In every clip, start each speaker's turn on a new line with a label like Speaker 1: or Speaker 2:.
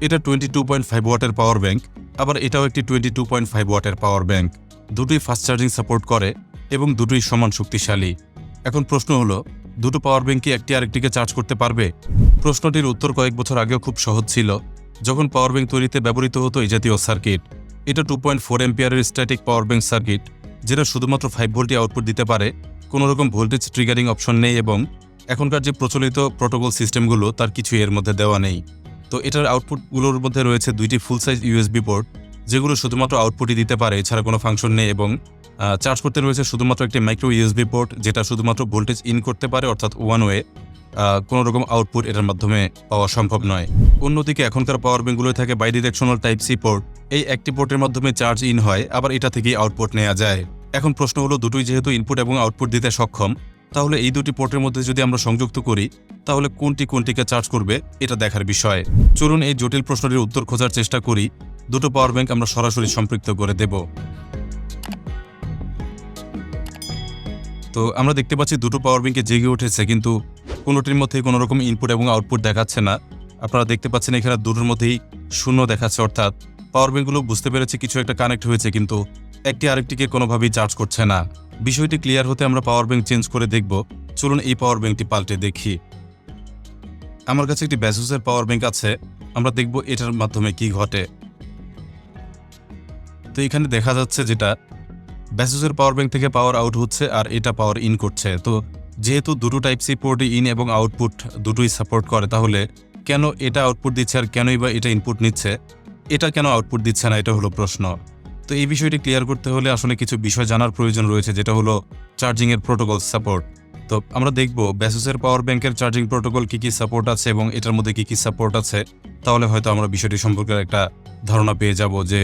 Speaker 1: এটা twenty two point five ওয়াটের power bank আবার এটাও একটি টোয়েন্টি টু পয়েন্ট ফাইভ ওয়াটের পাওয়ার ব্যাংক দুটোই ফাস্ট চার্জিং সাপোর্ট করে এবং দুটোই সমান শক্তিশালী। এখন প্রশ্ন হলো, দুটো পাওয়ার ব্যাংক কি একটি আরেকটিকে চার্জ করতে পারবে? প্রশ্নটির উত্তর কয়েক বছর আগেও খুব সহজ ছিল। যখন পাওয়ার ব্যাংক তৈরিতে ব্যবহৃত হতো এই জাতীয় সার্কিট এটা টু পয়েন্ট ফোর এম্পিয়ারের স্ট্যাটিক পাওয়ার ব্যাংক সার্কিট যেটা শুধুমাত্র ফাইভ ভোল্টই আউটপুট দিতে পারে। কোনো রকম ভোল্টেজ ট্রিগারিং অপশন নেই এবং এখনকার যে প্রচলিত প্রোটোকল সিস্টেমগুলো তার কিছু এর মধ্যে দেওয়া নেই। তো এটার আউটপুটগুলোর মধ্যে রয়েছে দুইটি ফুল সাইজ ইউএসবি পোর্ট যেগুলো শুধুমাত্র আউটপুটই দিতে পারে, এছাড়া কোনো ফাংশন নেই এবং চার্জ করতে রয়েছে শুধুমাত্র একটি মাইক্রো ইউএসবি পোর্ট যেটা শুধুমাত্র ভোল্টেজ ইন করতে পারে, অর্থাৎ ওয়ান ওয়ে কোনো রকম আউটপুট এটার মাধ্যমে পাওয়া সম্ভব নয়। অন্যদিকে এখনকার পাওয়ার ব্যাঙ্কগুলোয় থাকে bidirectional type C port এই একটি পোর্টের মাধ্যমে চার্জ ইন হয়, আবার এটা থেকেই আউটপুট নেওয়া যায়। এখন প্রশ্ন হলো, দুটোই যেহেতু ইনপুট এবং আউটপুট দিতে সক্ষম তাহলে এই দুটি পোর্টের মধ্যে যদি আমরা সংযুক্ত করি, তাহলে কোনটি কোনটিকে চার্জ করবে, এটা দেখার বিষয়। চলুন এই জটিল প্রশ্নটির উত্তর খোঁজার চেষ্টা করি। দুটো পাওয়ার ব্যাংক আমরা সরাসরি সম্পৃক্ত করে দেব। তো আমরা দেখতে পাচ্ছি দুটো পাওয়ার ব্যাংকে জেগে উঠেছে, কিন্তু কোনোটির মধ্যেই কোনো রকম ইনপুট এবং আউটপুট দেখাচ্ছে না। আপনারা দেখতে পাচ্ছেন এখানে দুটোর মধ্যেই শূন্য দেখাচ্ছে, অর্থাৎ পাওয়ার ব্যাংকগুলো বুঝতে পেরেছে কিছু একটা কানেক্ট হয়েছে, কিন্তু একটি আরেকটিকে কোনোভাবেই চার্জ করছে না। বিষয়টি ক্লিয়ার হতে আমরা পাওয়ার ব্যাংক চেঞ্জ করে দেখব। চলুন এই পাওয়ার ব্যাংকটি পাল্টে দেখি। আমার কাছে একটি ব্যাসুসের পাওয়ার ব্যাংক আছে। আমরা দেখব এটার মাধ্যমে কি ঘটে। তো এখানে দেখা যাচ্ছে যেটা ব্যাসুসের পাওয়ার ব্যাংক থেকে পাওয়ার আউট হচ্ছে আর এটা পাওয়ার ইন করছে। তো যেহেতু দুটো টাইপ সি পোর্টই ইন এবং আউটপুট দুটোই সাপোর্ট করে, তাহলে কেন এটা আউটপুট দিচ্ছে আর কেনই বা এটা ইনপুট নিচ্ছে? এটা কেন আউটপুট দিচ্ছে না? এটা হলো প্রশ্ন। তো এই বিষয়টি ক্লিয়ার করতে হলে আসলে কিছু বিষয় জানার প্রয়োজন রয়েছে, যেটা হলো চার্জিংয়ের প্রোটোকল সাপোর্ট তো আমরা দেখব ব্যাসুসের পাওয়ার ব্যাংকের চার্জিং প্রোটোকল কি কি সাপোর্ট আছে এবং এটার মধ্যে কি কি সাপোর্ট আছে, তাহলে হয়তো আমরা বিষয়টি সম্পর্কে একটা ধারণা পেয়ে যাব যে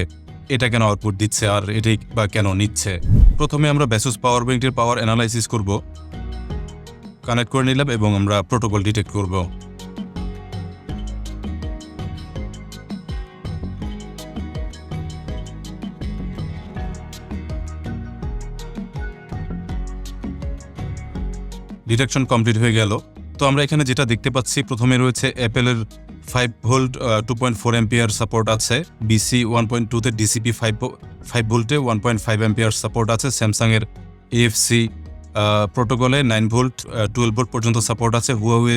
Speaker 1: এটা কেন আউটপুট দিচ্ছে আর এটাই বা কেন নিচ্ছে। প্রথমে আমরা ব্যাসুস পাওয়ার ব্যাংকটির পাওয়ার অ্যানালাইসিস করব কানেক্ট করে নিলাম এবং আমরা প্রোটোকল ডিটেক্ট করব। ডিটেকশন কমপ্লিট হয়ে গেল। তো আমরা এখানে যেটা দেখতে পাচ্ছি, প্রথমে রয়েছে অ্যাপেলের five volt two point four ampere support আছে। বিসি ওয়ান পয়েন্ট টুতে ডিসিপি ফাইভ ফাইভ ভোল্টে one point five ampere support আছে। স্যামসাংয়ের এএফসি প্রোটোকলে নাইন ভোল্ট টুয়েলভ ভোল্ট পর্যন্ত সাপোর্ট আছে। হুয়াওয়ে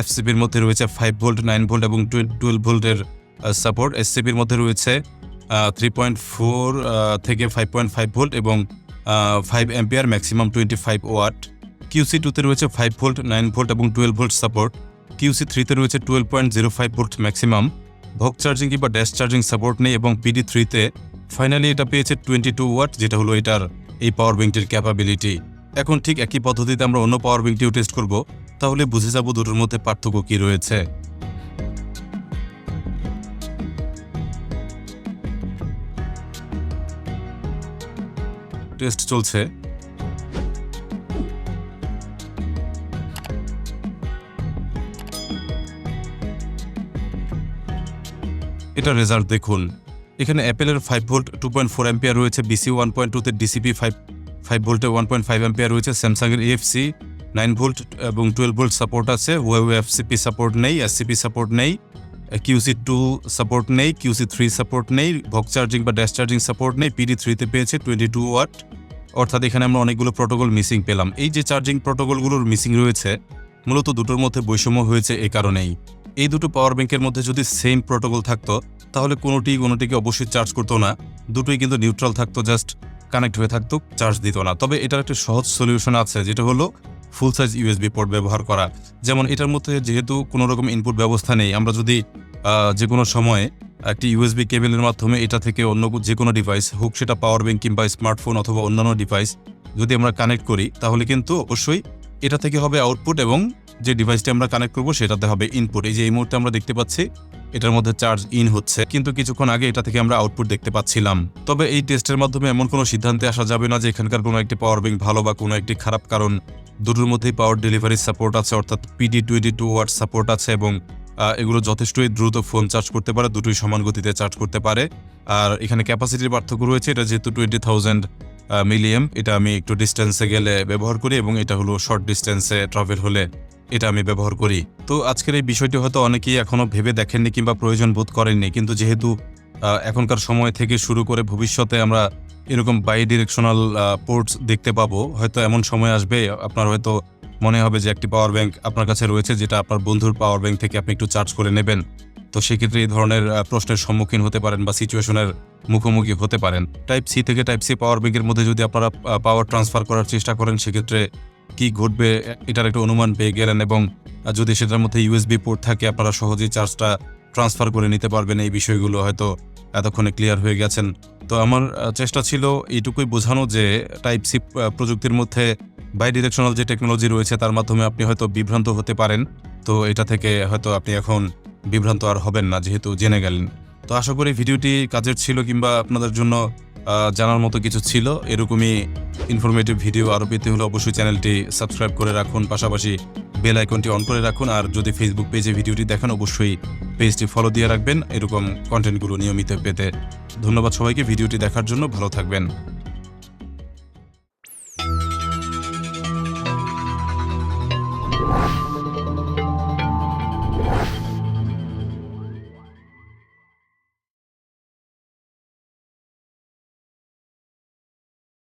Speaker 1: এফসিপির মধ্যে রয়েছে ফাইভ ভোল্ট নাইন ভোল্ট এবং টুয়েলভ ভোল্টের সাপোর্ট এসসিপির মধ্যে রয়েছে থ্রি পয়েন্ট ফোর থেকে ফাইভ পয়েন্ট ফাইভ ভোল্ট এবং five ampere maximum twenty five watt QC টুতে রয়েছে ফাইভ ভোল্ট নাইন ভোল্ট এবং টুয়েলভ ভোল্ট সাপোর্ট কিউসি থ্রিতে রয়েছে twelve point zero five volt maximum VOOC charging কিংবা ড্যাশ চার্জিং সাপোর্ট নেই এবং পিডি থ্রিতে ফাইনালি এটা পেয়েছে টোয়েন্টি টু ওয়াট যেটা হলো এটার এই পাওয়ার ব্যাংকটির ক্যাপাবিলিটি এখন ঠিক একই পদ্ধতিতে আমরা অন্য পাওয়ার ব্যাংকটিও টেস্ট করব। তাহলে বুঝে যাব দুটোর মধ্যে পার্থক্য কী রয়েছে। টেস্ট চলছে। এটা রেজাল্ট দেখুন। এখানে অ্যাপেলের five volt two point four ampere রয়েছে বিসি ওয়ান পয়েন্ট টুতে ডিসিপি ফাইভ ফাইভ ভোল্টে ওয়ান পয়েন্ট ফাইভ অ্যাম্পিয়ার রয়েছে স্যামসাংয়ের এএফসি নাইন ভোল্ট এবং টুয়েলভ ভোল্ট সাপোর্ট আছে ওয়েও এফসিপি সাপোর্ট নেই এসসিপি সাপোর্ট নেই কিউসি টু সাপোর্ট নেই কিউসি থ্রি সাপোর্ট নেই ভক চার্জিং বা ড্যাশ চার্জিং সাপোর্ট নেই পিডি থ্রিতে পেয়েছে টোয়েন্টি টু ওয়াট অর্থাৎ এখানে আমরা অনেকগুলো প্রোটোকল মিসিং পেলাম। এই যে চার্জিং প্রোটোকলগুলোর মিসিং রয়েছে, মূলত দুটোর মধ্যে বৈষম্য হয়েছে এই কারণেই। এই দুটো পাওয়ার ব্যাংকের মধ্যে যদি সেম প্রোটোকল থাকতো, তাহলে কোনোটি কোনোটিকে অবশ্যই চার্জ করতো না। দুটোই কিন্তু নিউট্রাল থাকতো জাস্ট কানেক্ট হয়ে থাকতো চার্জ দিত না। তবে এটার একটা সহজ সলিউশন আছে, যেটা হলো ফুল সাইজ ইউএসবি পোর্ট ব্যবহার করা। যেমন এটার মধ্যে যেহেতু কোনো রকম ইনপুট ব্যবস্থা নেই, আমরা যদি যে কোনো সময়ে একটি ইউএসবি কেবলের মাধ্যমে এটা থেকে অন্য যে কোনো ডিভাইস হোক, সেটা পাওয়ার ব্যাংক কিংবা স্মার্টফোন অথবা অন্যান্য ডিভাইস যদি আমরা কানেক্ট করি, তাহলে কিন্তু অবশ্যই এটা থেকে হবে আউটপুট এবং যে ডিভাইসটি আমরা কানেক্ট করব, সেটাতে হবে ইনপুট এই যে এই মুহূর্তে আমরা দেখতে পাচ্ছি, এটার মধ্যে চার্জ ইন হচ্ছে। কিন্তু কিছুক্ষণ আগে এটা থেকে আমরা আউটপুট দেখতে পাচ্ছিলাম। তবে এই টেস্টের মাধ্যমে এমন কোনো সিদ্ধান্তে আসা যাবে না যে এখানকার কোনো একটি পাওয়ার ব্যাংক ভালো বা কোনো একটি খারাপ কারণ। দুটোর মধ্যেই পাওয়ার ডেলিভারি সাপোর্ট আছে, অর্থাৎ PD twenty two watt support আছে এবং এগুলো যথেষ্টই দ্রুত ফোন চার্জ করতে পারে, দুটোই সমান গতিতে চার্জ করতে পারে। আর এখানে ক্যাপাসিটির পার্থক্য রয়েছে, এটা যেহেতু টোয়েন্টি থাউজেন্ড মিলিয়াম এটা আমি একটু ডিস্টেন্সে গেলে ব্যবহার করি এবং এটা হলো শর্ট ডিস্টেন্সে ট্রাভেল হলে। এটা আমি ব্যবহার করি। তো আজকের এই বিষয়টি হয়তো অনেকেই এখনও ভেবে দেখেননি কিংবা প্রয়োজন বোধ করেননি। কিন্তু যেহেতু এখনকার সময় থেকে শুরু করে ভবিষ্যতে আমরা এরকম বাই ডিরেকশনাল পোর্টস দেখতে পাবো। হয়তো এমন সময় আসবে, আপনার হয়তো মনে হবে যে একটি পাওয়ার ব্যাংক আপনার কাছে রয়েছে যেটা আপনার বন্ধুর পাওয়ার ব্যাংক থেকে আপনি একটু চার্জ করে নেবেন। তো সেক্ষেত্রে এই ধরনের প্রশ্নের সম্মুখীন হতে পারেন বা সিচুয়েশনের মুখোমুখি হতে পারেন। টাইপ সি থেকে টাইপ সি পাওয়ার ব্যাংকের মধ্যে যদি আপনারা পাওয়ার ট্রান্সফার করার চেষ্টা করেন, সেক্ষেত্রে কি ঘটবে, এটার একটা অনুমান পেয়ে গেলেন এবং যদি সেটার মধ্যে ইউএসবি পোর্ট থাকে, আপনারা সহজেই চার্জটা ট্রান্সফার করে নিতে পারবেন এই বিষয়গুলো হয়তো এতক্ষণে ক্লিয়ার হয়ে গেছেন। তো আমার চেষ্টা ছিল এইটুকুই বোঝানো যে টাইপ সি প্রযুক্তির মধ্যে বাই ডিরেকশনাল যে টেকনোলজি রয়েছে, তার মাধ্যমে আপনি হয়তো বিভ্রান্ত হতে পারেন। তো এটা থেকে হয়তো আপনি এখন বিভ্রান্ত আর হবেন না, যেহেতু জেনে গেলেন। তো আশা করি ভিডিওটি কাজের ছিল কিংবা আপনাদের জন্য জানার মতো কিছু ছিল। এরকমই ইনফরমেটিভ ভিডিও আরও পেতে হলে অবশ্যই চ্যানেলটি সাবস্ক্রাইব করে রাখুন, পাশাপাশি বেল আইকনটি অন করে রাখুন, আর যদি ফেসবুক পেজে ভিডিওটি দেখেন, অবশ্যই পেজটি ফলো দিয়ে রাখবেন। এরকম কন্টেন্টগুলো নিয়মিত পেতে। ধন্যবাদ সবাইকে ভিডিওটি দেখার জন্য, ভালো থাকবেন।